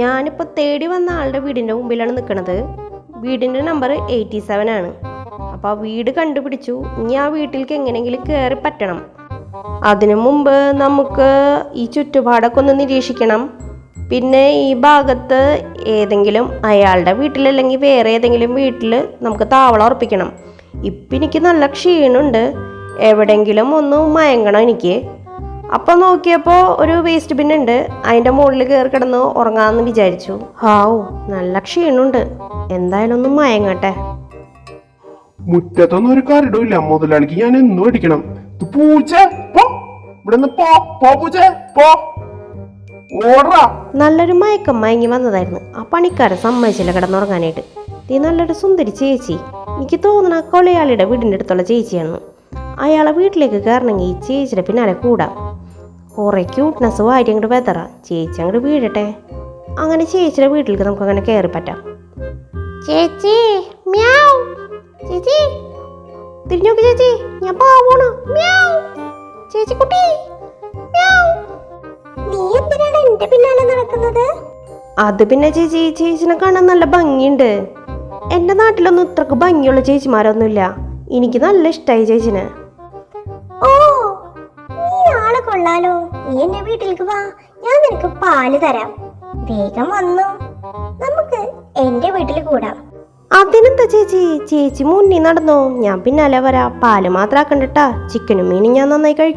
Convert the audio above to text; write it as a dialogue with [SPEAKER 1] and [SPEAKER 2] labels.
[SPEAKER 1] ഞാനിപ്പോൾ തേടി വന്ന ആളുടെ വീടിന്റെ മുമ്പിലാണ് നിൽക്കുന്നത് വീടിന്റെ നമ്പർ എയ്റ്റി സെവൻ ആണ്. അപ്പോൾ ആ വീട് കണ്ടുപിടിച്ചു. ഇനി ആ വീട്ടിലേക്ക് എങ്ങനെയെങ്കിലും കയറി പറ്റണം. അതിനു മുമ്പ് നമുക്ക് ഈ ചുറ്റുപാടൊക്കെ ഒന്ന് നിരീക്ഷിക്കണം. പിന്നെ ഈ ഭാഗത്ത് ഏതെങ്കിലും അയാളുടെ വീട്ടിലല്ലെങ്കിൽ വേറെ ഏതെങ്കിലും വീട്ടിൽ നമുക്ക് താവളം ഉറപ്പിക്കണം. ഇപ്പം എനിക്ക് നല്ല ക്ഷീണമുണ്ട് എവിടെയെങ്കിലും ഒന്ന് മയങ്ങണം എനിക്ക്. അപ്പോൾ നോക്കിയപ്പോൾ ഒരു വേസ്റ്റ് ബിൻ ഉണ്ട്. അതിന്റെ മുകളിൽ കയറി കിടന്ന് ഉറങ്ങാമെന്ന് വിചാരിച്ചു. ഹാവു നല്ല ക്ഷീണുണ്ട്. എന്തായാലും ഒന്ന് മയങ്ങട്ടെ.
[SPEAKER 2] മുറ്റത്തൊന്നും ഒരു കരടും ഇല്ല മുതലാളിക്ക് ഞാൻ എന്നും അടിക്കണം. പൂച്ച പോ. പോ പോ പൂച്ച പോ.
[SPEAKER 1] നല്ലൊരു മയക്കം മയങ്ങി വന്നതായിരുന്നു. ആ പണിക്കാരൻ സമ്മതിച്ചില്ല കിടന്നുറങ്ങാനായിട്ട്. നീ നല്ലൊരു സുന്ദരി ചേച്ചി. എനിക്ക് തോന്നുന്ന കൊളയാളിയുടെ കൊലയാളിയുടെ വീടിന്റെ അടുത്തുള്ള ചേച്ചിയാണ്. അയാളെ വീട്ടിലേക്ക് കയറണമെങ്കിൽ ചേച്ചിയുടെ പിന്നാലെ കൂടാം. കുറേ ക്യൂട്ട്നെസ്സും ആയിട്ട് അങ്ങോട്ട് വെതറ. ചേച്ചി അങ്ങോട്ട് വീഴട്ടെ. അങ്ങനെ ചേച്ചിയുടെ വീട്ടിലേക്ക് നമുക്ക് അങ്ങനെ കയറി പറ്റാം. ചേച്ചി മ്യാവ്. ചേച്ചി തിരിഞ്ഞു തിരിഞ്ഞോക്ക് ചേച്ചി. ഞാൻ പാവണു മ്യാവ്. ചേച്ചി കുട്ടി മ്യാവ്.
[SPEAKER 3] നീ എന്തിനാണ് എന്റെ പിന്നാലെ നടക്കുന്നത്?
[SPEAKER 1] അത് പിന്നെ ചേച്ചി ചേച്ചിനെ കാണാൻ നല്ല ഭംഗിയുണ്ട്. എന്റെ നാട്ടിലൊന്നും ഇത്രക്ക് ഭംഗിയുള്ള ചേച്ചിമാരൊന്നുമില്ല. എനിക്ക് നല്ല ഇഷ്ടമായി ചേച്ചിനെ.
[SPEAKER 3] കൊള്ളാലോ. നീ എന്റെ വീട്ടിലേക്ക് വാ. ഞാൻ നിനക്ക് പാൽ തരാം. വേഗം വന്നു. നമുക്ക് എന്റെ വീട്ടിൽ കൂടാം.
[SPEAKER 1] അതിനെന്താ ചേച്ചി? ചേച്ചി മുന്നിൽ നടന്നോ? ഞാൻ പിന്നാലെ വരാ. പാൽ മാത്രം ആക്കണ്ടട്ടാ ചിക്കനും മീനും ഞാൻ നന്നായി കഴിക്കും.